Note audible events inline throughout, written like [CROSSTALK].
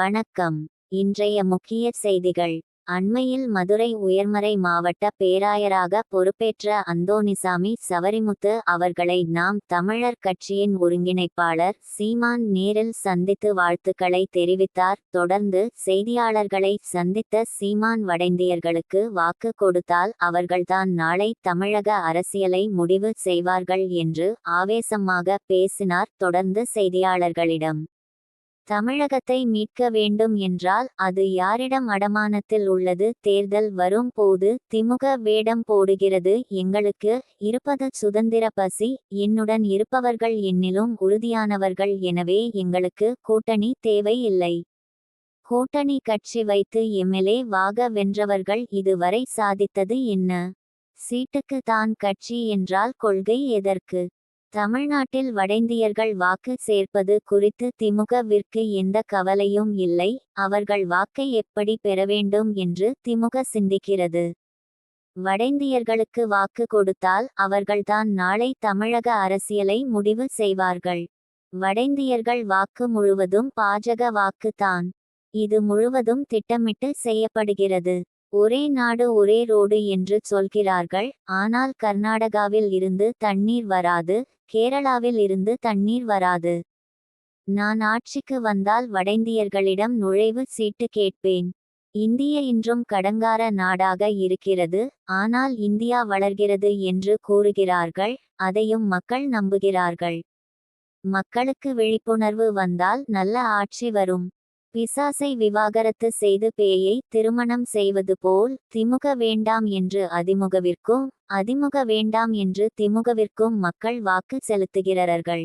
வணக்கம். இன்றைய முக்கிய செய்திகள். அண்மையில் மதுரை உயர்மறை மாவட்ட பேராயராக பொறுப்பேற்ற அந்தோனிசாமி சவரிமுத்து அவர்களை நாம் தமிழர் கட்சியின் ஒருங்கிணைப்பாளர் சீமான் நேரில் சந்தித்து வாழ்த்துக்களை தெரிவித்தார். தொடர்ந்து செய்தியாளர்களை சந்தித்த சீமான் வடைந்தியர்களுக்கு வாக்கு கொடுத்தால் அவர்கள்தான் நாளை தமிழக அரசியலை முடிவு செய்வார்கள் என்று ஆவேசமாக பேசினார். தொடர்ந்து செய்தியாளர்களிடம் தமிழகத்தை மீட்க வேண்டும் என்றால் அது யாரிடம் அடமானத்தில் உள்ளது? தேர்தல் வரும் போது திமுக வேடம் போடுகிறது. எங்களுக்கு இருப்பது சுதந்திர பசி. என்னுடன் இருப்பவர்கள் என்னிலும் உறுதியானவர்கள். எனவே எங்களுக்கு கூட்டணி தேவை இல்லை கூட்டணி கட்சி வைத்து எம்எல்ஏ வாக வென்றவர்கள் இதுவரை சாதித்தது என்ன? சீட்டுக்கு தான் கட்சி என்றால் கொள்கை எதற்கு? தமிழ்நாட்டில் வடைந்தியர்கள் வாக்கு சேர்ப்பது குறித்து திமுகவிற்கு எந்த கவலையும் இல்லை. அவர்கள் வாக்கை எப்படி பெற வேண்டும் என்று திமுக சிந்திக்கிறது. வடைந்தியர்களுக்கு வாக்கு கொடுத்தால் அவர்கள்தான் நாளை தமிழக அரசியலை முடிவு செய்வார்கள். வடைந்தியர்கள் வாக்கு முழுவதும் பாஜக வாக்கு தான். இது முழுவதும் திட்டமிட்டு செய்யப்படுகிறது. ஒரே நாடு ஒரே ரோடு என்று சொல்கிறார்கள். ஆனால் கர்நாடகாவில் இருந்து தண்ணீர் வராது கேரளாவில் இருந்து தண்ணீர் வராது. நான் ஆட்சிக்கு வந்தால் வடைந்தியர்களிடம் நுழைவு சீட்டு கேட்பேன். இந்திய இன்றும் கடங்கார நாடாக இருக்கிறது ஆனால் இந்தியா வளர்கிறது என்று கூறுகிறார்கள் அதையும் மக்கள் நம்புகிறார்கள். மக்களுக்கு விழிப்புணர்வு வந்தால் நல்ல ஆட்சி வரும். பிசாசை விவாகரத்து செய்து பேயை திருமணம் செய்வது போல் திமுக வேண்டாம் என்று அதிமுகவிற்கும் அதிமுக வேண்டாம் என்று திமுகவிற்கும் மக்கள் வாக்கு செலுத்துகிறார்கள்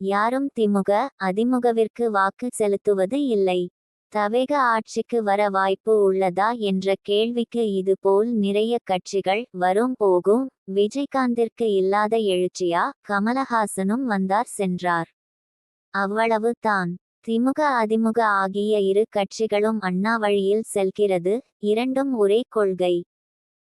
யாரும் திமுக அதிமுகவிற்கு வாக்கு செலுத்துவது இல்லை. தவேக ஆட்சிக்கு வர வாய்ப்பு உள்ளதா என்ற கேள்விக்கு இதுபோல் நிறைய கட்சிகள் வரும் போகும். விஜயகாந்திற்கு இல்லாத எழுச்சியா கமலஹாசனும் வந்தார் சென்றார். அவ்வளவு தான் திமுக அதிமுக ஆகிய இரு கட்சிகளும் அண்ணா வழியில் செல்கிறது. இரண்டும் ஒரே கொள்கை.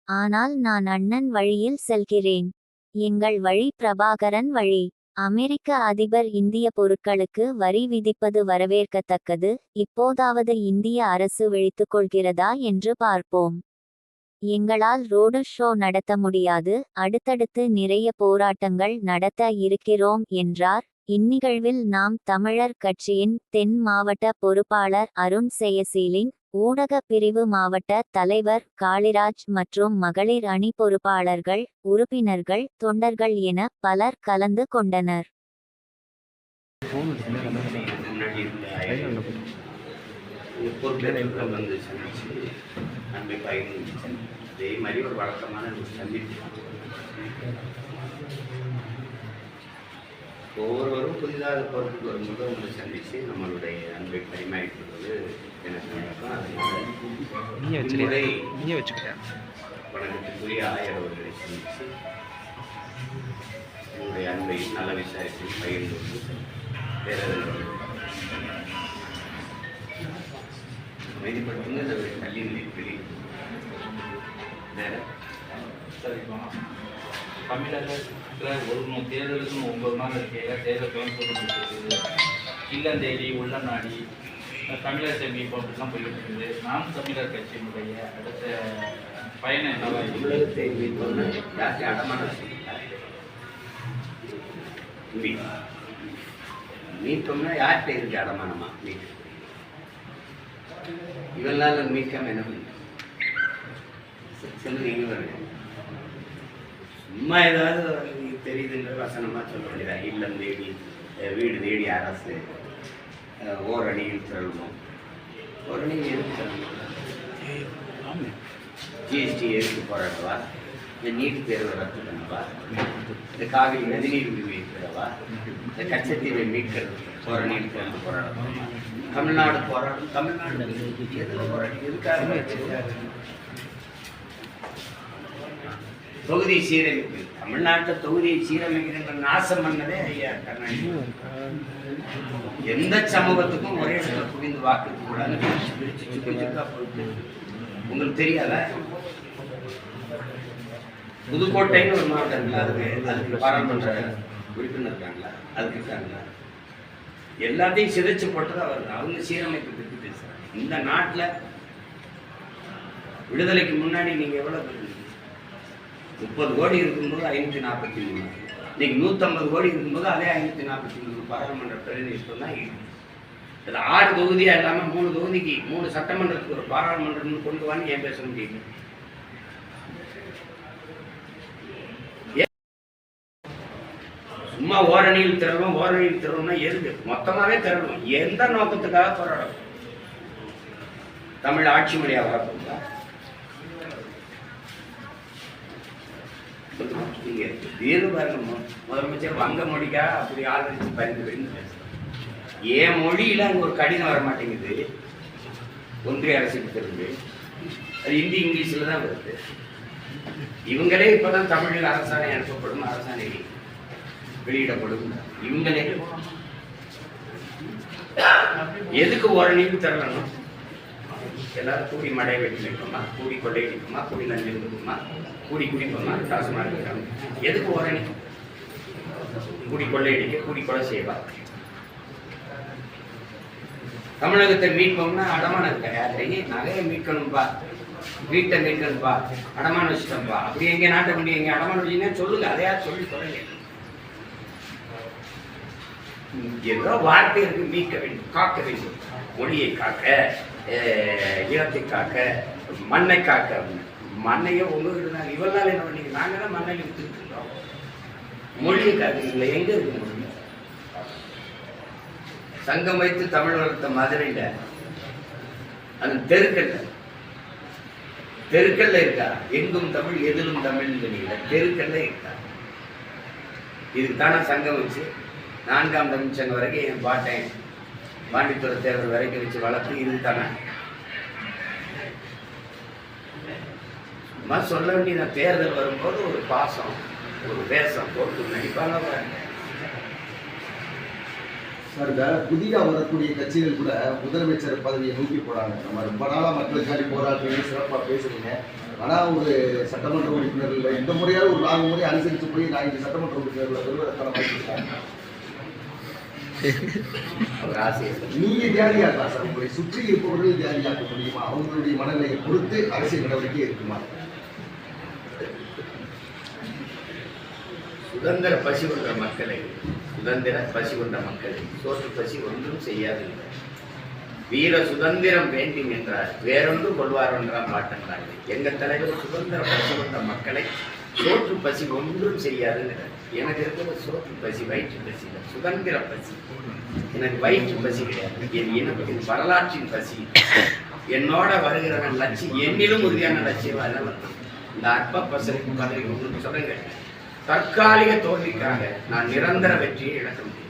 ஆனால் நான் அண்ணன் வழியில் செல்கிறேன். எங்கள் வழி பிரபாகரன் வழி. அமெரிக்க அதிபர் இந்திய பொருட்களுக்கு வரி விதிப்பது வரவேற்கத்தக்கது. இப்போதாவது இந்திய அரசு விழித்துக் கொள்கிறதா என்று பார்ப்போம். எங்களால் ரோடு ஷோ நடத்த முடியாது. அடுத்தடுத்து நிறைய போராட்டங்கள் நடத்த இருக்கிறோம் என்றார் இந்நிகழ்வில் நாம் தமிழர் கட்சியின் தென் மாவட்ட பொறுப்பாளர் அருண் செயசீலின் ஊடக பிரிவு மாவட்ட தலைவர் காளிராஜ் மற்றும் மகளிர் அணி பொறுப்பாளர்கள் உறுப்பினர்கள் தொண்டர்கள் என பலர் கலந்து கொண்டனர். அதே மாதிரி ஒரு வழக்கமான ஒரு சந்திப்பு ஒவ்வொருவரும் புதிதாக பொறுப்புக்கு வரும்போது உங்களை சந்தித்து நம்மளுடைய அன்பை பரிமாறிக்கொள்வது எனக்கு நீயே அதனால வச்சுக்க. இம்முறை நீயே வச்சுக்க. வணக்கத்துக்குரிய ஆயர் அவர்களை சந்தித்து உங்களுடைய அன்பை நல்ல விசாரித்து பகிர்ந்து கொண்டு வேற அமைதிப்படுத்துங்க. தள்ளி வெளியே. வேற? சரிப்பா தமிழகத்தில் ஒரு தேர்தலுக்குன்னு ஒன்பது நாள் இருக்கையில் தேர்தல் கோயம்புத்தூர் இருக்குது. இல்லந்தேடி உள்ளநாடி தமிழர் செம்மி போட்டுலாம் போயிட்டு இருக்குது. நாம் தமிழர் கட்சியினுடைய அடுத்த பயணம் என்னவா இருக்குது தமிழகத்தை ஜாஸ்தி அடமானம் மீட் யார்கிட்ட இருக்கு அடமானமா? மீட் இவெல்லாம் மீட்காம என்ன பண்ணி? சொல்லுங்க பாருங்க சும்மா ஏதாவது தெரியுதுன்ற வசனமாக சொல்ல வேண்டியதா? இல்லம் தேடி வீடு தேடி அரசு ஓரணியில் திரளணும் ஓரணியில் எதுக்கு திரளணும் ஜிஎஸ்டி எதுக்கு போராடவா இந்த நீட் தேர்வை ரத்து பண்ணவா? இந்த காவிரி நதிநீர் உரிமையை பெறவா? இந்த கச்சத்தீவை மீட்கிறது போராணியில் சேர்ந்து போராடவா? தமிழ்நாடு போராடும் தமிழ்நாடு எதில் போராடி? எதுக்காக தொகுதி சீரமைப்பு. தமிழ்நாட்டு தொகுதியை சீரமைக்கிற நாசம் பண்ணதே ஐயா கருணாநிதி. எந்த சமூகத்துக்கும் ஒரே இடத்துல குவிந்து வாக்கு கூடாது பிரிச்சு சுக்கு சுக்கா போயிட்டு உங்களுக்கு தெரியாதா? புதுக்கோட்டைன்னு ஒரு மாவட்டம் இருக்குல்ல அதுக்கு அதுக்கு பாராளுமன்ற உறுப்பினர் இருக்காங்களா? அதுக்கு இருக்காங்களா? எல்லாத்தையும் சிதைச்சு போட்டது அவர் அவங்க சீரமைப்பு பற்றி பேசுறாங்க. இந்த நாட்டில் விடுதலைக்கு முன்னாடி நீங்கள் எவ்வளோ முப்பது கோடி இருக்கும்போது ஐநூற்றி நாற்பத்தி மூணு. இன்னைக்கு நூற்றம்பது கோடி இருக்கும்போது அதே ஐநூற்றி நாற்பத்தி மூணு பாராளுமன்ற பிரதிநிதித்துவம் தான் இது ஆறு தொகுதியாக இல்லாம மூணு தொகுதிக்கு மூணு சட்டமன்றத்துக்கு ஒரு பாராளுமன்றம் கொண்டு வான்னு ஏன் பேச முடியுது சும்மா ஓரணியில் திரளும் ஓரணியில் திரளும்னா எதுக்கு? மொத்தமாவே திரளும் எந்த நோக்கத்துக்காக போராடும் தமிழ் ஆட்சி மொழியா வரப்போகுதா? நீங்கள் தீர்வு பாருங்க முதலமைச்சர் வங்க மொழிக்கா அப்படி ஆதரிச்சு பரிந்து பரிந்து பேசுறாங்க என் மொழியில அங்க ஒரு கடிதம் வர மாட்டேங்குது. ஒன்றிய அரசுக்கு தெரிஞ்சு. அது ஹிந்தி இங்கிலீஷ்ல தான் வருது. இவங்களே இப்பதான் தமிழில் அரசாணை அனுப்பப்படும் அரசாணை வெளியிடப்படும். இவங்களே. எதுக்கு ஓரணியும் தரணும்? எல்லாரும் கூடி மடையை வெட்டி நிற்போமா கூடி கொள்ளை நிற்போமா கூடி நன்றி நிற்போமா கூடி குடிப்போமா டாஸ்மாக் இருக்கிறோம் எதுக்கு ஓரணி கூடி கொள்ளையடிக்க கூடி கொலை செய்வா தமிழகத்தை மீட்போம்னா அடமானம் இருக்க நகையை மீட்கணும்பா வீட்டை மீட்கணும்பா அடமானம் வச்சுட்டோம்பா அப்படி எங்கே நாட்டை முடியும் எங்கே அடமானம் வச்சீங்கன்னா சொல்லுங்க அதையா சொல்லி சொல்லுங்க ஏதோ வார்த்தை இருக்கு மீட்க வேண்டும் காக்க வேண்டும் மொழியை காக்க இனத்தை காக்க மண்ணை காக்க மண்ணையே உங்ககிட்ட நாங்கள் இவ்வளவு நாள் என்ன பண்ணி நாங்கள் தான் மண்ணை வித்துட்டு இருக்கோம். மொழியை காக்கிறீங்களா எங்கே இருக்கு மொழி? சங்கம் வைத்து தமிழ் வளர்த்த மதுரையில். அந்த தெருக்கல்ல. தெருக்கல்ல இருக்கா? எங்கும் தமிழ் எதிலும் தமிழ் தெரியல. தெருக்கல்ல இருக்கா? இதுக்கு தானே சங்கம் வச்சு நான்காம் தமிழ் சங்கம் வரைக்கும் என் பாட்டேன் பாண்டித்துறை தேவர் வரைக்கும் வச்சு வளர்த்து இது சும்மா சொல்ல வேண்டிய தேர்தல் வரும்போது ஒரு பாசம் ஒரு வேஷம் போட்டு நடிப்பாங்க சார் இந்த வரக்கூடிய கட்சிகள் கூட முதலமைச்சர் பதவியை நோக்கி போறாங்க. நம்ம ரொம்ப நாளாக மக்களுக்காண்டி போராடுறீங்க சிறப்பாக பேசுறீங்க. ஆனால் ஒரு சட்டமன்ற உறுப்பினர்கள் இந்த முறையாவது ஒரு நாலு முறை அனுசரித்து போய் நான் இந்த சட்டமன்ற உறுப்பினர்களை பெறுவதற்கான வாய்ப்பு அவர் ஆசையை சொல்லு. நீங்க தியாகியாக்கலாம் சார். உங்களை சுற்றி இருப்பவர்கள் தியாகியாக்க முடியுமா? அவங்களுடைய மனநிலையை பொறுத்து அரசியல் நடவடிக்கை இருக்குமா? சுதந்திர பசி கொண்ட மக்களை சுதந்திர பசி கொண்ட மக்களை சோற்று பசி ஒன்றும் செய்யாதீர்கள் வீர சுதந்திரம் வேண்டும் என்றார் வேறொன்று கொள்வார் என்றார் பாட்டன்றார்கள் எங்கள் தலைவர் சுதந்திர பசி கொண்ட மக்களை சோற்று பசி ஒன்றும் செய்யாதுங்கிறார். எனக்கு இருக்கிற சோற்று பசி வயிற்று பசி இல்லை சுதந்திர பசி. எனக்கு வயிற்று பசி கிடையாது. என் இனத்தின் வரலாற்றின் பசி. என்னோட வருகிறவன் லட்சியம் என்னிலும் உறுதியான லட்சியம் அதெல்லாம் இந்த அற்ப பசலுக்கு பதவி உங்களுக்கு சொல்லுங்க தற்காலிக தோல்விக்காக நான் நிரந்தர வெற்றியை இழக்க முடியும்.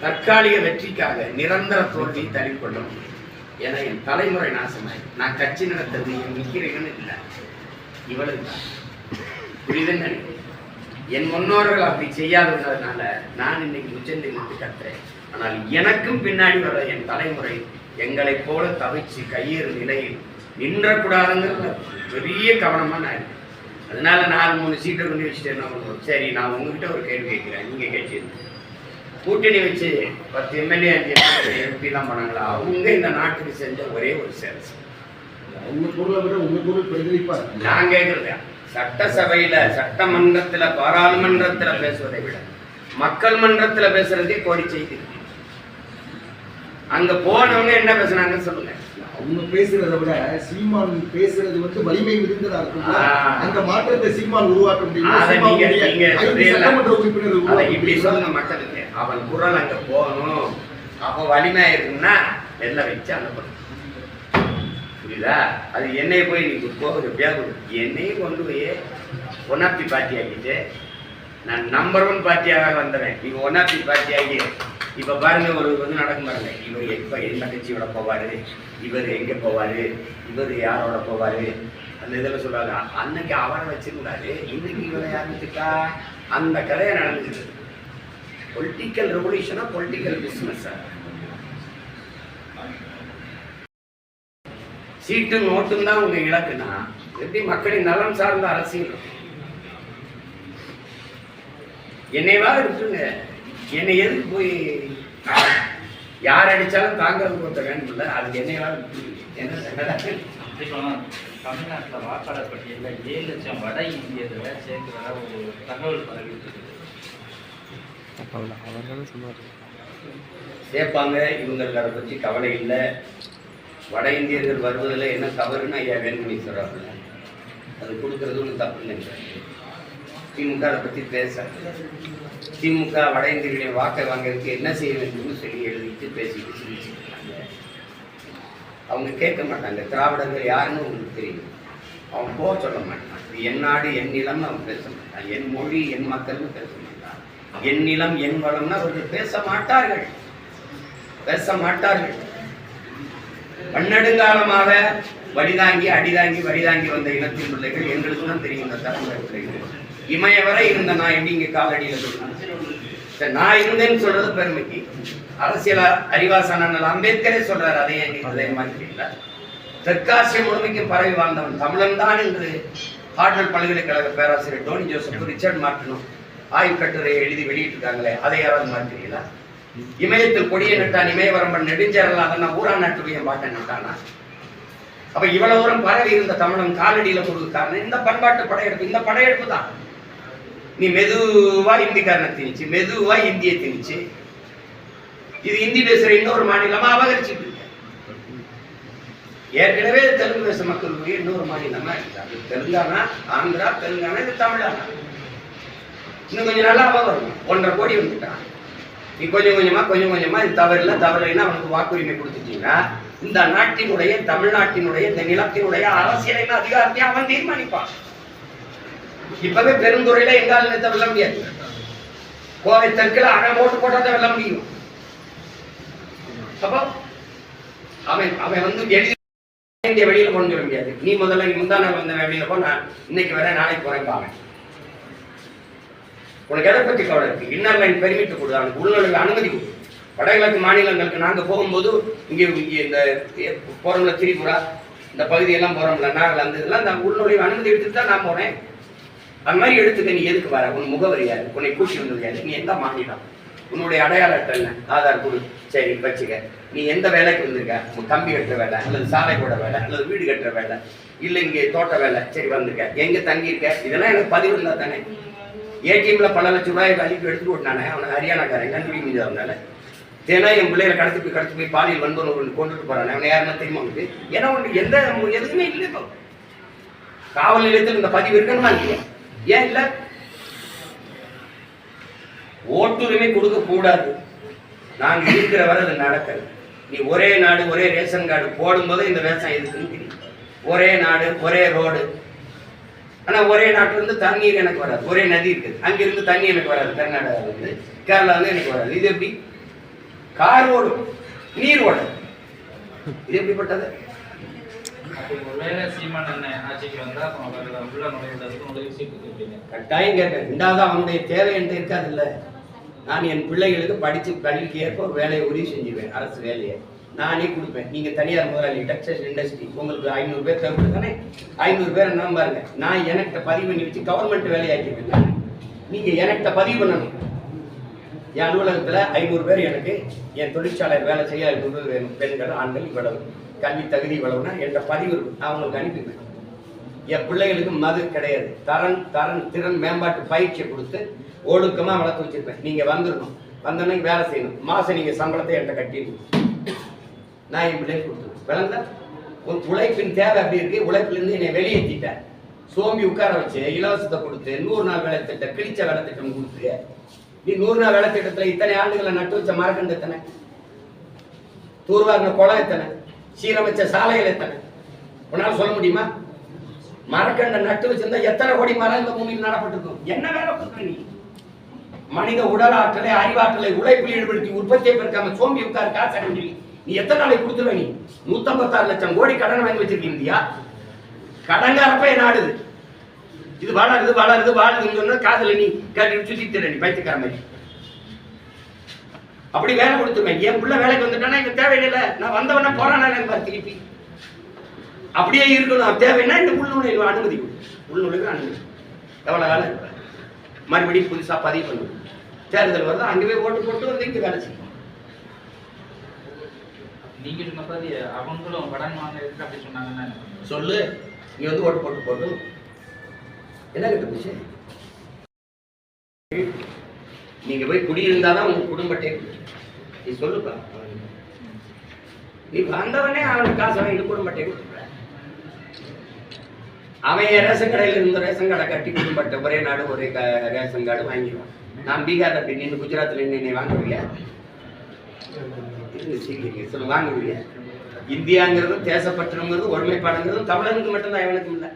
தற்காலிக வெற்றிக்காக நிரந்தர தோல்வியை தள்ளிக்கொள்ள முடியும். என என் தலைமுறை நாசமாய். நான் கட்சி நடத்தது என் நிற்கிறேன்னு இல்லை. இவ்வளவு தான். புரியுதுன்னு நினைக்கிறேன். என் முன்னோர்கள் அப்படி செய்யாததுனால நான் இன்னைக்கு உச்சந்திலிருந்து கத்துறேன். ஆனால் எனக்கும் பின்னாடி வர என் தலைமுறை எங்களைப் போல தவிச்சு கையேறு நிலையில் நின்றக்கூடாதுங்கிறது பெரிய கவனமா நான். அதனால நாலு மூணு சீட்டை கொண்டு வச்சுட்டு என்ன பண்ணுவோம் சரி நான் உங்ககிட்ட ஒரு கேள்வி கேட்கிறேன். நீங்க கேட்டீங்க கூட்டணி வச்சு பத்து எம்எல்ஏ அஞ்சு எம்பிலாம் பண்ணாங்களா? அவங்க இந்த நாட்டுக்கு செஞ்ச ஒரே ஒரு சேவை உங்க பொருளை விட உங்க பொருள் பிரதிபலிப்பா நான் கேட்கறது சட்டசபையில சட்டமன்றத்துல பாராளுமன்றத்துல பேசுவதை விட மக்கள் மன்றத்துல பேசுறதே கோடி செய்தி. அங்க போனவங்க என்ன பேசுனாங்கன்னு சொல்லுங்க. அவங்க பேசுறதை விட சீமான் பேசுறது வந்து வலிமை மிகுந்ததா இருக்கும். அந்த மாற்றத்தை சீமான் உருவாக்க முடியுமா? இப்படி? சொல்லுங்க மக்களுக்கு. அவன் குரல் அங்க போகணும். அப்போ வலிமையா இருக்குன்னா நெல்லை வச்சு அனுப்பணும் புரியுதா? அது என்னை போய் நீங்க போகுது எப்படியாவது என்னையும் கொண்டு போய் ஒன்னாப்பி பார்ட்டி ஆக்கிட்டு நான் நம்பர் ஒன் பார்ட்டியாக வந்தவன். நீங்க ஒன்னாப்பி பார்ட்டி ஆகி இப்போ பாருங்க ஒரு வந்து நடக்கும் பாருங்க. இவர் எப்போ எந்த கட்சியோட போவார்? இவர் எங்கே போவார்? இவர் யாரோட போவார்? அந்த இதில் சொல்லுவாங்க. அன்னைக்கு அவரை வச்சிருந்தாரு. இன்னைக்கு இவரை யார் அந்த கதையை நடந்துச்சு பொலிட்டிக்கல் ரெவல்யூஷனாக பொலிட்டிக்கல் பிஸ்னஸ் சீட்டும் நோட்டும் தான் உங்க இலக்குனா எப்படி மக்களின் நலம் சார்ந்த அரசியல்? என்னையவா இருக்குங்க என்னை எதுக்கு போய் யார் அடிச்சாலும் தாங்கிறதுக்கு ஒருத்தர் வேணும்ல அதுக்கு என்ன என்ன தமிழ்நாட்டில் வாக்காளர் பட்டியலில் ஏழு லட்சம் வட இந்தியர்களை சேர்க்கிறதா ஒரு தகவல் பரவிட்டு இருக்குது. சேர்ப்பாங்க. இவங்களுக்கு அதை பற்றி கவலை இல்லை. வட இந்தியர்கள் வருவதில் என்ன தவறுன்னு ஐயா வேணுமணி சொல்கிறாப்புல அது கொடுக்கறது ஒன்றும் தப்பு இல்லைங்க திமுக அதை பற்றி பேச. திமுக வட இந்தியர்களின் வாக்கை வாங்குறதுக்கு என்ன செய்ய வேண்டும்னு சொல்லி எழுதிட்டு பேசிட்டு சிரிச்சுட்டு அவங்க கேட்க மாட்டாங்க. திராவிடர்கள் யாருன்னு உங்களுக்கு தெரியும். அவன் போக சொல்ல மாட்டான் இது என் நாடு என் நிலம்னு அவன் பேச மாட்டான் என் மொழி என் மக்கள்னு பேச மாட்டான் என் நிலம் என் வளம்னு அவர்கள் பேச மாட்டார்கள். பேச மாட்டார்கள். பன்னெடுங்காலமாக வடிதாங்கி அடிதாங்கி வடிதாங்கி வந்த இனத்தின் பிள்ளைகள் எங்களுக்கு தான் தெரியும் இந்த தலைமுறை பிள்ளைகள். இமய வரை இருந்த நான் எப்படி இங்க காலடியில் சொல்றேன் நான் இருந்தேன்னு சொல்றது பெருமைக்கு. அரசியல் அறிவாசன அம்பேத்கரே சொல்றாரு அதே அதே மாதிரி தெற்காசிய முழுமைக்கும் பரவி வாழ்ந்தவன் தமிழன் தான் என்று ஹார்வர்ட் பல்கலைக்கழக பேராசிரியர் டோனி ஜோசப் ரிச்சர்ட் மார்ட்டினும் ஆய்வு கட்டுரையை எழுதி வெளியிட்டிருக்காங்களே அதை யாராவது மாற்றீங்களா இமயத்தில் கொடிய நட்டான் இமயவரம்பன் நெடுஞ்சேரல் அதன ஊரா நாட்டுடைய பாட்டை நட்டானா? அப்ப இவ்வளவு தூரம் பரவி இருந்த தமிழன் காலடியில கொடுக்க இந்த பண்பாட்டு படையெடுப்பு இந்த படையெடுப்பு தான். நீ மெதுவா இந்திக்காரனை திணிச்சு மெதுவா இந்திய திணிச்சு இது இந்தி பேசுற இன்னொரு மாநிலமா அபகரிச்சுட்டு இருக்க. ஏற்கனவே தெலுங்கு பேச மக்களுக்கு இன்னொரு மாநிலமா இருக்கு அது தெலுங்கானா ஆந்திரா தெலுங்கானா இது தமிழானா? இன்னும் கொஞ்சம் நாளா அபகரம் வரும் ஒன்றரை கோடி வந்துட்டான். நீ கொஞ்சம் கொஞ்சமா கொஞ்சம் கொஞ்சமா இது தவறில்ல தவறில்லைன்னா அவனுக்கு வாக்குரிமை கொடுத்துட்டீங்கன்னா இந்த நாட்டினுடைய தமிழ்நாட்டினுடைய இந்த நிலத்தினுடைய அரசியலின் அதிகாரத்தை அவன் தீர்மானிப்பான். இப்பவே பெருந்துறையில எங்கால் நிலத்தை வெல்ல முடியாது. கோவை தெற்குல அவன் ஓட்டு போட்டா வெல்ல முடியும். அப்போ அவன் அவன் வந்து எழுதி வெளியில கொண்டு வர முடியாது. நீ முதல்ல முந்தான வந்த வெளியில போ நான் இன்னைக்கு வரேன் நாளைக்கு போறேன் பாவேன் உனக்கு எதை பற்றி கவலை இருக்கு? இன்னர் லைன் பெருமிட்டு கொடு அவனுக்கு அனுமதி கொடு. வடகிழக்கு மாநிலங்களுக்கு நாங்கள் போகும்போது இங்கே இங்கே இந்த போகிறோம்ல திரிபுரா இந்த பகுதியெல்லாம் போகிறோம்ல நாகாலாந்து இதெல்லாம் இந்த உள்நுழைவு அனுமதி எடுத்துட்டு தான் நான் போனேன். அது மாதிரி எடுத்துக்க நீ எதுக்கு வர? உன் முகவரி உன்னை கூட்டி வந்தது யாரு நீ எந்த மாநிலம்? உன்னுடைய அடையாள அட்டை என்ன? ஆதார் கொடு. சரி வச்சுக்க. நீ எந்த வேலைக்கு வந்திருக்க? உன் கம்பி கட்டுற வேலை அல்லது சாலை போட வேலை அல்லது வீடு கட்டுற வேலை இல்லை இங்கே தோட்ட வேலை. சரி வந்திருக்க. எங்கே தங்கியிருக்க? இதெல்லாம் எனக்கு பதிவு இருந்தால் தானே. ஏடிஎம்ல பல லட்சம் ரூபாய் அழிப்பு எடுத்துட்டு விட்டானே அவனை ஹரியானாக்காரன் கண்டுபிடி மீது அவனால. ஏன்னா என் பிள்ளைகளை கடத்தி போய் கடத்தி போய் பாலியல் வன்புணர்வு ஒன்று கொண்டுட்டு போறானே அவனை யாருன்னா தெரியுமா உனக்கு? ஏன்னா உனக்கு எந்த எதுவுமே இல்லை இப்போ. காவல் நிலையத்தில் இந்த பதிவு இருக்கணுமா இல்லையா? ஏன் இல்லை? ஓட்டுரிமை கொடுக்க கூடாது. நாங்க இருக்கிற வரை அது நடக்கல. நீ ஒரே நாடு ஒரே ரேஷன் கார்டு போடும்போது இந்த விவசாயம் எதுக்குன்னு தெரியும். ஒரே நாடு ஒரே ரோடு. ஆனா ஒரே நாட்டுல இருந்து தண்ணீர் எனக்கு வராது. ஒரே நதி இருக்குது அங்க இருந்து தண்ணி எனக்கு வராது. கர்நாடகால இருந்து கேரளா இருந்து எனக்கு வராது. இது எப்படி? கார் ஓடும். நீர் ஓடும். இது எப்படிப்பட்டது? கட்டாயம் கேட்க ரெண்டாவது அவனுடைய தேவை என்கிட்ட இருக்காது இல்ல. நான் என் பிள்ளைகளுக்கு படிச்சு கல்விக்கு ஏற்ப ஒரு வேலையை உறுதி செஞ்சுருவேன் அரசு வேலையை. நானே கொடுப்பேன். நீங்க தனியார் முதலாளி டெக்ஸ்டைல் இண்டஸ்ட்ரி உங்களுக்கு ஐநூறு பேர் தேவைப்படுதானே ஐநூறு பேர் என்ன பாருங்க. நான் எனக்கிட்ட பதிவு பண்ணி வச்சு கவர்மெண்ட் வேலையாக்கிருக்கேன் நீங்க எனக்கிட்ட பதிவு பண்ணணும். என் அலுவலகத்தில் ஐநூறு பேர் எனக்கு என் தொழிற்சாலையில் வேலை செய்ய ஐநூறு பேர் வேணும். பெண்கள் ஆண்கள் இவ்வளவு. கல்வி தகுதி இவ்வளவுனா என்கிட்ட பதிவு இருக்கும். நான் உங்களுக்கு அனுப்பிடுவேன் என் பிள்ளைகளுக்கு மது கிடையாது. தரன் தரன் திறன் மேம்பாட்டு பயிற்சியை கொடுத்து ஒழுக்கமாக வளர்த்து வச்சிருப்பேன். நீங்கள் வந்துடணும் வந்தோன்னே வேலை செய்யணும். மாதம் நீங்கள் சம்பளத்தை என்கிட்ட கட்டிடணும். நான் என் பிள்ளைக்கு கொடுத்துருவேன். விளங்க உன் உழைப்பின் தேவை அப்படி இருக்கு. உழைப்பிலிருந்து என்னை வெளியேற்றிட்டேன் சோம்பி உட்கார வச்சு இலவசத்தை கொடுத்து நூறு நாள் வேலை திட்டம் கிழிச்ச வேலை திட்டம் கொடுத்து நீ நூறு நாள் வேலை திட்டத்தில் இத்தனை ஆண்டுகளை நட்டு வச்ச மரக்கண்டு எத்தனை? தூர்வாரின குளம் எத்தனை? சீரமைச்ச சாலைகள் எத்தனை? உன்னால் சொல்ல முடியுமா? மரக்கண்டை நட்டு வச்சிருந்தா எத்தனை கோடி மரம் இந்த பூமியில் நடப்பட்டிருக்கும்? என்ன வேலை கொடுக்குற நீ? மனித உடல் ஆற்றலை அறிவாற்றலை உழைப்பில் ஈடுபடுத்தி உற்பத்தியை பெருக்காம சோம்பி உட்கார் காசு அடைஞ்சிருக்கீங்க. நீ எத்தனை நாளைக்கு கொடுத்துருவ நீ? நூத்தம்பத்தாறு லட்சம் கோடி கடன் வாங்கி வச்சிருக்க இந்தியா கடங்காரப்ப ஆடுது இது. வளருது வளருது வாழுதுன்னு சொன்னா காதுல நீ கேட்டு சுத்தி நீ பைத்தியக்கார மாதிரி. அப்படி வேலை கொடுத்துருவேன் என் பிள்ளை வேலைக்கு வந்துட்டானா எனக்கு தேவையில்லை. நான் வந்தவன போறானா எனக்கு பாரு திருப்பி. அப்படியே இருக்கணும். தேவைன்னா இந்த உள்நுழைவு அனுமதி கொடு. உள்நுழைவு அனுமதி எவ்வளவு வேலை மறுபடியும் புதுசா பதிவு பண்ணுவோம் தேர்தல் வருது அங்கே போய் ஓட்டு போட்டு வந்து இங்கே வேலை செய்யும் நீங்க சொன்ன மாதிரி அவங்களும் கடன் வாங்குறதுக்கு அப்படி சொன்னாங்கன்னா சொல்லு. நீ வந்து ஓட்டு போட்டு போட்டு. என்ன கிட்ட போச்சு நீங்க போய் குடியிருந்தாதான் உங்க குடும்பத்தை நீ சொல்லுப்பா நீ வந்தவனே அவனுக்கு காசு வாங்கிட்டு குடும்பத்தை கொடுத்துற அவன் என் ரேஷன் கடையில் இருந்த ரேஷன் கடை கட்டி குடும்பத்தை ஒரே நாடு ஒரே க- ரேஷன் கார்டு வாங்கிடுவான். நான் பீகார்ல அப்படி நின்று குஜராத்தில் நின்று நீ வாங்குவியா சொல்ல வாங்குவியா இந்தியாங்கிறதும் தேசப்பற்றணுங்கிறதும் ஒருமைப்பாடுங்கிறதும் தமிழனுக்கு மட்டும்தான் இவனுக்கு இல்லை.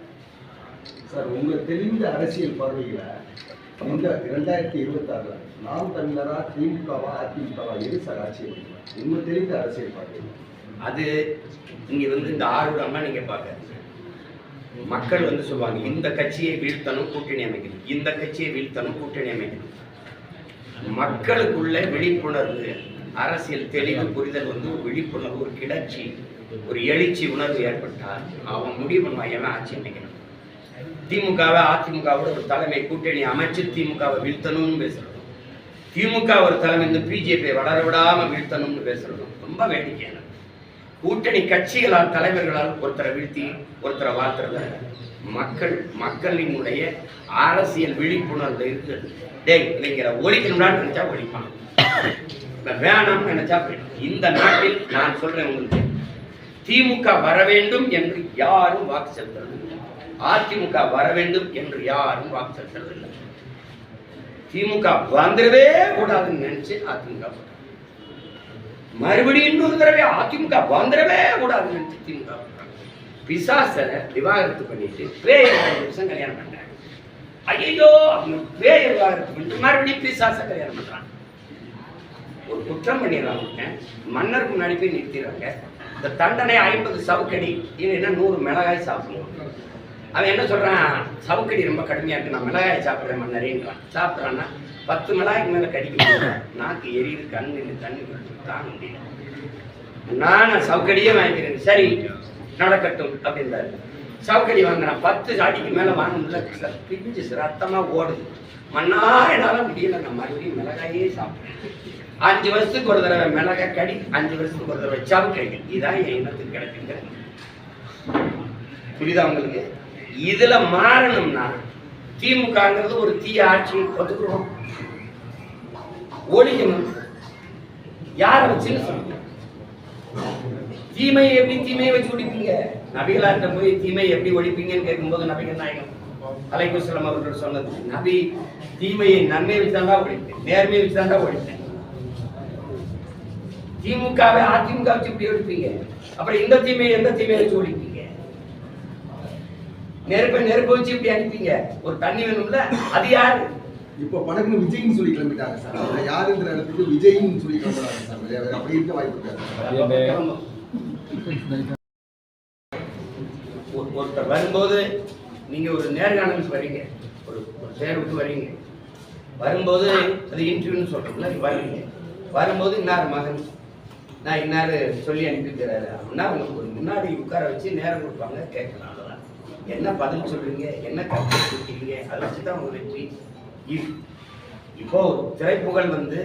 சார் உங்க தெளிந்த அரசியல் பார்வையில இந்த இரண்டாயிரத்தி இருபத்தி ஆறுல நாம் தமிழரா திமுகவா அதிமுகவா எது சார் ஆட்சி அமைக்கும்? உங்க தெளிந்த அரசியல் பார்வையில. அது இங்க வந்து இந்த ஆர்வமா நீங்க பார்க்க மக்கள் வந்து சொல்லுவாங்க இந்த கட்சியை வீழ்த்தணும் கூட்டணி அமைக்கணும். இந்த கட்சியை வீழ்த்தணும் கூட்டணி அமைக்கணும். மக்களுக்குள்ள விழிப்புணர்வு. அரசியல் தெளிவு புரிதல் வந்து ஒரு விழிப்புணர்வு ஒரு கிளர்ச்சி ஒரு எழுச்சி உணர்வு ஏற்பட்டால் அவன் முடிவு பண்ணுவான் எவன் ஆட்சி அமைக்கணும். திமுகவை அதிமுகவோட ஒரு தலைமை கூட்டணி அமைச்சு திமுகவை வீழ்த்தணும்னு பேசுறதும் திமுக ஒரு தலைமை இந்த பிஜேபியை வளர விடாமல் வீழ்த்தணும்னு பேசுறதும் ரொம்ப வேடிக்கையானது கூட்டணி கட்சிகளால் தலைவர்களால் ஒருத்தரை வீழ்த்தி ஒருத்தரை வாழ்த்துறத மக்கள் மக்களினுடைய அரசியல் விழிப்புணர்வு இருக்கு டேய் நீங்கிற ஒழிக்கணும்னா நினைச்சா ஒழிப்பான் வேணாம் வேணாம்னு நினைச்சா போயிடும். இந்த நாட்டில் நான் சொல்றேன் உங்களுக்கு. திமுக வர வேண்டும் என்று யாரும் வாக்கு செலுத்துறது அதிமுக வர வேண்டும் என்று யாரும் வாக்கு செலுத்துறது இல்லை திமுக வந்துடவே கூடாதுன்னு நினைச்சு அதிமுக மறுபடியும் இன்னொரு தடவை அதிமுக வந்துடவே கூடாதுன்னு நினைச்சு திமுக போட்டாங்க. விவாகரத்து பண்ணிட்டு பேய வருஷம் கல்யாணம் பண்றாங்க. ஐயோ அவங்க பேய விவாகரத்து பண்ணிட்டு மறுபடியும் பிசாச கல்யாணம் பண்றாங்க. ஒரு குற்றம் பண்ணிடுறாங்க. மன்னருக்கு முன்னாடி போய் நிறுத்திடுறாங்க. இந்த தண்டனை ஐம்பது சவுக்கடி இல்லைன்னா நூறு மிளகாய் சாப்பிடணும். அவன் என்ன சொல்கிறான் சவுக்கடி ரொம்ப கடுமையாக இருக்கு. நான் மிளகாய் சாப்பிட்றேன் மன்னரேன்றான். சாப்பிட்றான்னா பத்து மிளகாய்க்கு மேலே கடிக்க நாக்கு எரியுது கண்ணு தண்ணி வருது, தாங்க முடியல. நான் சவுக்கடியே வாங்கிக்கிறேன். சரி நடக்கட்டும் அப்படின்றாரு. சவுக்கடி வாங்குறான். பத்து அடிக்கு மேலே வாங்க முடியல பிஞ்சு ரத்தமாக ஓடுது. மண்ணா என்னால் முடியல. நான் மறுபடியும் மிளகாயே சாப்பிட்றேன். அஞ்சு வருஷத்துக்கு ஒரு தடவை மிளகாய் கடி அஞ்சு வருஷத்துக்கு ஒரு தடவை சவுக்கடி. இதான் என் இனத்துக்கு கிடைக்குங்க. புரியுதா உங்களுக்கு? இதுல மாறணும்னா திமுகங்கிறது ஒரு தீய ஆட்சி ஒத்துக்கிறோம் ஒழிக்கணும். யாரை வச்சுன்னு சொல்லுங்க? தீமையை எப்படி தீமையை வச்சு ஒழிப்பீங்க? நபிகளாட்ட போய் தீமையை எப்படி ஒழிப்பீங்கன்னு கேட்கும்போது நபிகள் நாயகம் அலைகுசலம் அவர்கள் சொன்னது நபி தீமையை நன்மை வச்சுதாண்டா ஒழிப்பேன் நேர்மையை வச்சுதாண்டா ஒழிப்பேன். திமுகவை அதிமுக வச்சு இப்படி ஒழிப்பீங்க அப்புறம் இந்த தீமையை எந்த தீமையை வச்சு ஒழிப்பீங்க? நெருப்பை நெருப்பு வச்சு இப்படி அனுப்பீங்க ஒரு தண்ணி வேணும்ல அது யாரு? இப்போ படக்குன்னு விஜய்னு சொல்லி கிளம்பிட்டாங்க சார். யாருங்கிற இடத்துக்கு விஜய்னு சொல்லி கிளம்புறாங்க சார். அப்படி இருக்க வாய்ப்பு ஒருத்தர் வரும்போது நீங்க ஒரு நேர்காணலுக்கு வரீங்க. ஒரு ஒரு தேர்வுக்கு வரீங்க. வரும்போது அது இன்டர்வியூன்னு சொல்றோம்ல நீங்க வருவீங்க வரும்போது இன்னார் மகன்? நான் இன்னார் சொல்லி அனுப்பிக்கிறாரு அப்படின்னா உங்களுக்கு ஒரு முன்னாடி உட்கார வச்சு நேரம் கொடுப்பாங்க கேட்கலாம் அதெல்லாம் என்ன பதில் சொல்றீங்க? என்ன கருத்து கொடுக்குறீங்க அதை வச்சு தான் உங்க வெற்றி. இ- இப்போ திரைப்புகழ் வந்து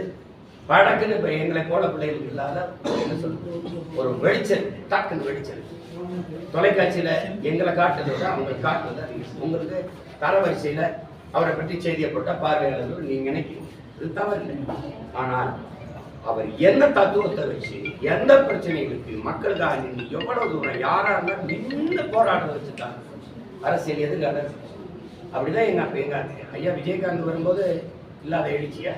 படக்குன்னு இப்போ எங்களை போல பிள்ளைகளுக்கு இல்லாத என்ன சொல்றது? ஒரு வெளிச்சல் டக்குன்னு வெளிச்சல். தொலைக்காட்சியில் எங்களை காட்டுறதை விட அவங்க காட்டுறது அதிகம். உங்களுக்கு தரவரிசையில் அவரை பற்றி செய்தியை போட்டால் பார்வையாளர்கள் நீங்கள் நினைக்கிறீங்க. இது தவறு இல்லை. ஆனால் அவர் என்ன தத்துவத்தை வச்சு எந்த பிரச்சனைகளுக்கு மக்களுக்காக நின்று எவ்வளவு தூரம் யாரா இருந்தாலும் நின்று போராட்டம் வச்சுட்டாங்க அரசியல். எதுக்காக அப்படிதான் எங்க அப்ப எங்க ஐயா விஜயகாந்த் வரும்போது இல்லாத எழுச்சியா?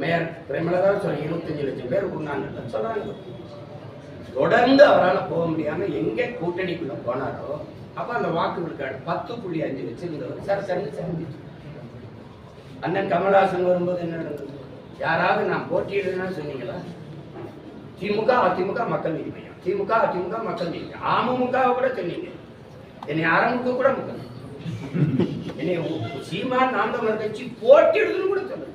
மேயர் பிரேமலதா சொல்லி இருபத்தஞ்சு லட்சம் பேர் கொண்டாங்க சொன்னாங்க. தொடர்ந்து அவரால் போக முடியாம எங்க கூட்டணிக்குள்ள போனாரோ அப்ப அந்த வாக்கு விழுக்காடு பத்து புள்ளி அஞ்சு வச்சிருந்தவர் சார் சரிஞ்சு சரிஞ்சிச்சு அண்ணன் கமலஹாசன் வரும்போது என்ன நடந்தது? யாராவது நான் போட்டியிடுறேன்னு சொன்னீங்களா? திமுக அதிமுக மக்கள் நீதி மையம் திமுக அதிமுக மக்கள் நீதி அமமுகவை அமமுக கூட சொன்னீங்க. என்னை அரமுக கூட மக்கள் என்னை சீமா சீமான் நாம் கட்சி போட்டிடுதுன்னு கூட சொல்லுங்க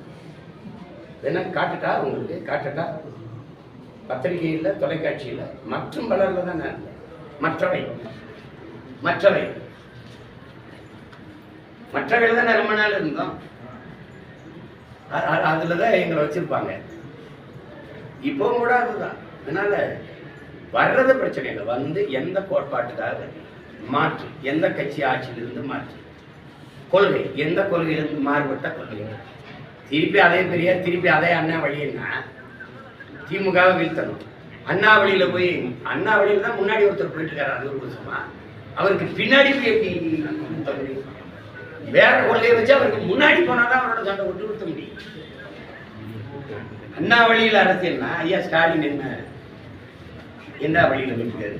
என்ன காட்டுட்டா உங்களுக்கு? காட்டுட்டா? பத்திரிகையில் தொலைக்காட்சியில் மற்றும் பலரில் தான் நான் மற்றவை. மற்றவை. மற்றவையில் தான் ரொம்ப நாள் இருந்தோம். அதில் தான் எங்களை வச்சிருப்பாங்க. இப்போவும் கூட அதுதான். அதனால வர்றது பிரச்சனை இல்லை. வந்து எந்த கோட்பாட்டுக்காக மாற்று. எந்த கட்சி ஆட்சியிலிருந்து மாற்று. கொள்கை. எந்த கொள்கையிலிருந்து மாறுபட்ட கொள்கை? திருப்பி அதே பெரிய திருப்பி அதே அண்ணா வழின்னா திமுக வீழ்த்தணும். அண்ணா வழியில போய் அண்ணா வழியில தான் முன்னாடி ஒருத்தர் போயிட்டு இருக்காரு அது ஒரு வருஷமா. அவருக்கு பின்னாடி போய் எப்படி வேற கொள்கையை வச்சு அவருக்கு முன்னாடி போனாதான் அவரோட சண்டை விட்டு நிறுத்த முடியும். அண்ணா வழியில் அரசியல்னா ஐயா ஸ்டாலின் என்ன? என்ன வழியில் நிற்கிறாரு?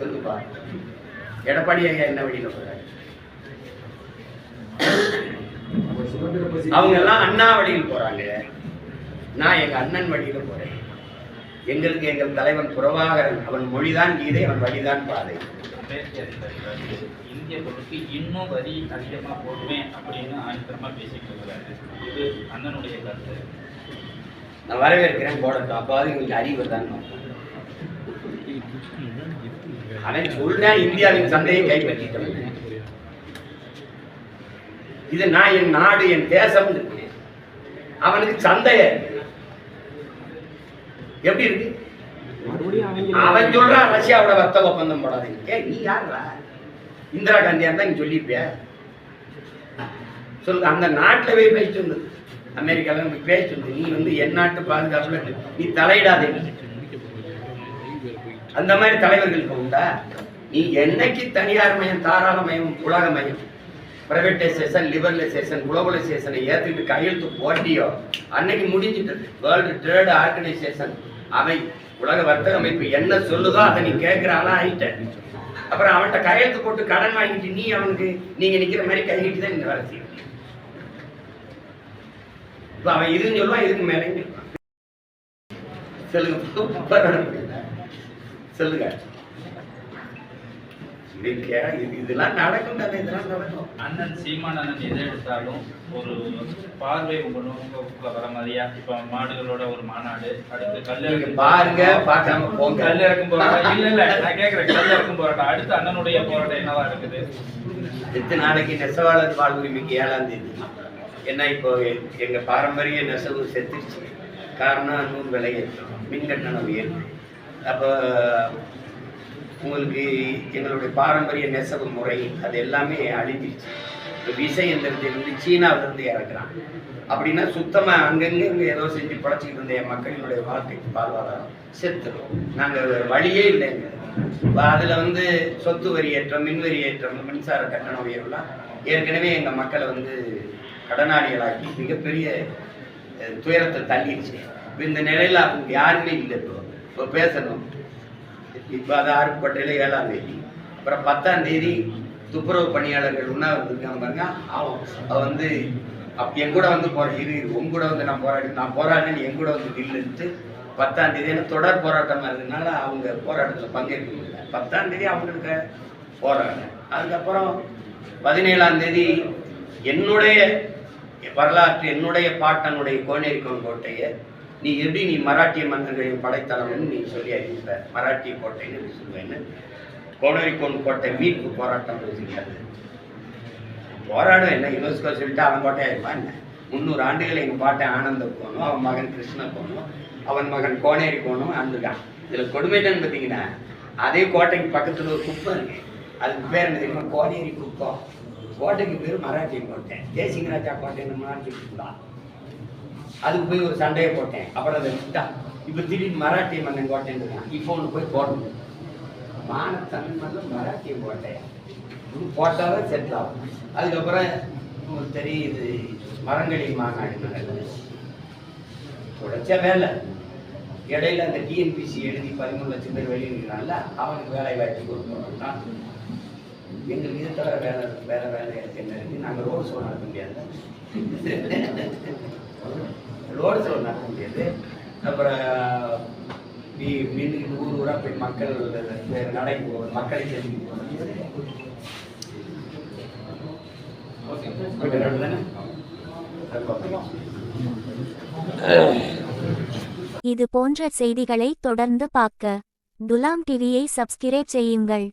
சொல்லுப்பா. எடப்பாடி ஐயா என்ன வழியில போறாரு? அவங்க எல்லாம் அண்ணா வழியில் போறாங்க. நான் எங்க அண்ணன் வழியில போறேன். எங்களுக்கு எங்கள் தலைவன் புறவாகரன். அவன் மொழிதான் கீதை அவன் வழிதான் பாதை. அம்பேத்கர் சொல்றாரு, இந்திய பொருளுக்கு இன்னும் வரி அதிகமா போடுவேன் அப்படின்னு ஆணித்தரமா பேசிட்டு இருக்கிறாரு இது அண்ணனுடைய கருத்து. நான் வரவேற்கிறேன் போடட்டும். அப்பாவது எங்களுக்கு அறிவு தான். அவன் சொல்றேன் இந்தியாவின் சந்தையை கைப்பற்றிட்டவன். இது நான் என் நாடு என் தேசம் இருக்கு அவனுக்கு சந்தைய எப்படி இருக்கு? அவன் சொல்றான் ரஷ்யாவோட வர்த்தக ஒப்பந்தம் போடாதீங்க. நீ யாருடா இந்திரா காந்தியா இருந்தா நீ சொல்லியிருப்பியா சொல்லு அந்த நாட்டில் போய் பேசிட்டு வந்தது. அமெரிக்காவில் போய் பேசிட்டு வந்து நீ வந்து என் நாட்டு பாதுகாப்புல நீ தலையிடாதே. அந்த மாதிரி தலைவர்களுக்கு உண்டா? நீ என்னைக்கு தனியார் மயம் தாராள மயம் உலக மயம் பிரைவேட்டைசேஷன் லிபரலைசேஷன் குளோபலைசேஷனை ஏற்றுக்கிட்டு கையெழுத்து போட்டியோ அன்னைக்கு முடிஞ்சிட்டது. வேர்ல்டு ட்ரேட் ஆர்கனைசேஷன் அவை உலக வர்த்தக அமைப்பு என்ன சொல்லுதோ அதை நீ கேட்குற ஆளா ஆயிட்ட. அப்புறம் அவன்கிட்ட கையெழுத்து போட்டு கடன் வாங்கிட்டு நீ அவனுக்கு நீங்க நிக்கிற மாதிரி கையிட்டு தான் நீங்க வேலை செய்யணும் இப்ப அவன் இதுன்னு சொல்லுவான் இதுக்கு மேலே சொல்லுங்க சொல்லுங்க. இது- இதெல்லாம் நடக்கும் தானே இதெல்லாம் நடக்கும். அண்ணன் சீமான் அண்ணன் எதை எடுத்தாலும் ஒரு பார்வை உங்க நோக்குல வர மாதிரியா? இப்ப மாடுகளோட ஒரு மாநாடு அடுத்து கல்யாணம் பாருங்க பார்க்காம போங்க. கல் இறக்கும் போராட்டம் இல்ல இல்ல நான் கேக்குறேன். கல் இறக்கும் போராட்டம் அடுத்து அண்ணனுடைய போராட்டம் என்னவா இருக்குது? எத்தனை நாளைக்கு நெசவாளர் வாழ்வுரிமைக்கு ஏழாம் தேதி. ஏன்னா இப்போ எங்க பாரம்பரிய நெசவு செத்துருச்சு. காரணம் நூல் விலை ஏற்றம் மின் கட்டணம் உயர்வு. அப்போ உங்களுக்கு எங்களுடைய பாரம்பரிய நெசவு முறை அது எல்லாமே அழிஞ்சிருச்சு. விசை எந்திரத்திலிருந்து சீனாவிலிருந்து இறக்குறான். அப்படின்னா சுத்தமா அங்கங்கே இங்கே ஏதோ செஞ்சு படைச்சிக்கிட்டு இருந்த என் மக்களினுடைய வாழ்க்கைக்கு வாழ்வாதாரம் செத்துடும் நாங்கள் வழியே இல்லைங்க. இப்ப அதுல வந்து சொத்து வரி ஏற்றம் மின் வரி ஏற்றம் மின்சார கட்டண உயர்வுலாம் ஏற்கனவே எங்கள் மக்களை வந்து கடனாளிகளாக்கி மிகப்பெரிய துயரத்தை தள்ளிடுச்சு இப்போ இந்த நிலையில் அவங்க யாருமே இல்லை இப்போ. இப்போ பேசணும். இப்போ அது ஆறுபட்டையில் ஏழாம் தேதி. அப்புறம் பத்தாம் தேதி துப்புரவு பணியாளர்கள் உண்ணாவிரதம் இருக்காங்க பாருங்க. வந்து அப் என் கூட வந்து போற இரு இரு, உன் கூட வந்து நான் போராடி நான் போராடினேன் என் கூட வந்து நில்லுன்ட்டு பத்தாம் தேதி ஏன்னா தொடர் போராட்டமா இருந்ததுனால அவங்க போராட்டத்தில் பங்கேற்க முடியல. பத்தாம் தேதி அவங்களுக்கு போராடுறேன் அதுக்கப்புறம் பதினேழாம் தேதி என்னுடைய வரலாற்று என்னுடைய பாட்டனுடைய கோனேரிக்கோன் கோட்டையை நீ எப்படி நீ மராட்டிய மன்னர்களின் படைத்தளம்னு நீ சொல்லி அறிவிப்ப மராட்டிய கோட்டைன்னு சொல்லுவேன்னு கோனேரிக்கோன் கோட்டை மீட்பு போராட்டம் வச்சுக்காது போராடம் என்ன? யுனெஸ்கோ சொல்லிட்டு அவன் கோட்டையாயிருப்பான் என்ன? முந்நூறு ஆண்டுகள் எங்கள் பாட்டன் ஆனந்த கோணும் அவன் மகன் கிருஷ்ண கோணும் அவன் மகன் கோனேரி கோணும் ஆண்டுகான் இதில் கொடுமைட்டன்னு பார்த்தீங்கன்னா அதே கோட்டைக்கு பக்கத்தில் ஒரு குப்பம் இருக்கு. அதுக்கு பேர் என்ன தெரியுமா? கோனேரி குப்பம் கோட்டைக்கு பேர் மராட்டிய கோட்டை. தேசிங்கராஜா கோட்டைன்னு மராட்டி அதுக்கு போய் ஒரு சண்டையை போட்டேன். அப்புறம் அதை விட்டா. இப்போ திடீர்னு மராட்டிய மன்னன் கோட்டைன்னு இருக்கான். இப்போ ஒன்று போய் போடணும். மான தமிழ் மன்னன் மராட்டிய கோட்டை இது போட்டாதான் செட்டில் ஆகும். அதுக்கப்புறம் தெரியுது மரங்களின் மாநாடு நடக்குது தொடச்ச வேலை. இடையில அந்த டிஎன்பிசி எழுதி பதிமூணு லட்சம் பேர் வெளியிடுறான்ல அவனுக்கு வேலை வாய்ப்பு கொடுக்கணும்னா எங்களுக்கு இது தவிர வேலை வேலை வேலை என்ன இருக்கு? நாங்கள் ரோடு ஷோ நடத்த முடியாது. [LAUGHS] ரோடு ஷோ நடத்த முடியாது. அப்புறம் நீ ஊர் ஊரா போய் மக்கள் நடை மக்களை தெரிஞ்சு இது போன்ற செய்திகளை தொடர்ந்து பார்க்க துலாம் டிவியை சப்ஸ்கிரைப் செய்யுங்கள்.